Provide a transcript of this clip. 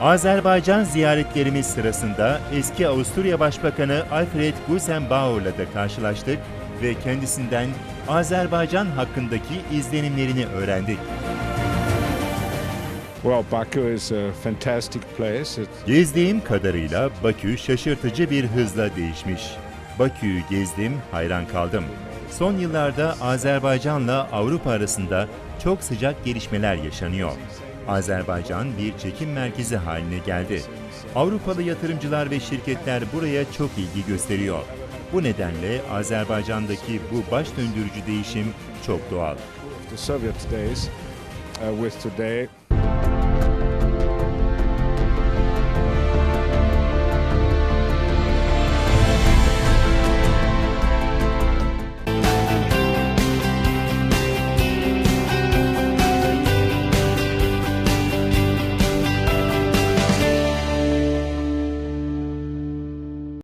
Azerbaycan ziyaretlerimiz sırasında eski Avusturya Başbakanı Alfred Gusenbauer'la da karşılaştık ve kendisinden Azerbaycan hakkındaki izlenimlerini öğrendik. Well, Baku is a fantastic place. Gezdiğim kadarıyla Bakü şaşırtıcı bir hızla değişmiş. Bakü'yü gezdim, hayran kaldım. Son yıllarda Azerbaycan'la Avrupa arasında çok sıcak gelişmeler yaşanıyor. Azerbaycan bir çekim merkezi haline geldi. Avrupalı yatırımcılar ve şirketler buraya çok ilgi gösteriyor. Bu nedenle Azerbaycan'daki bu baş döndürücü değişim çok doğal. the Soviet days uh, with today,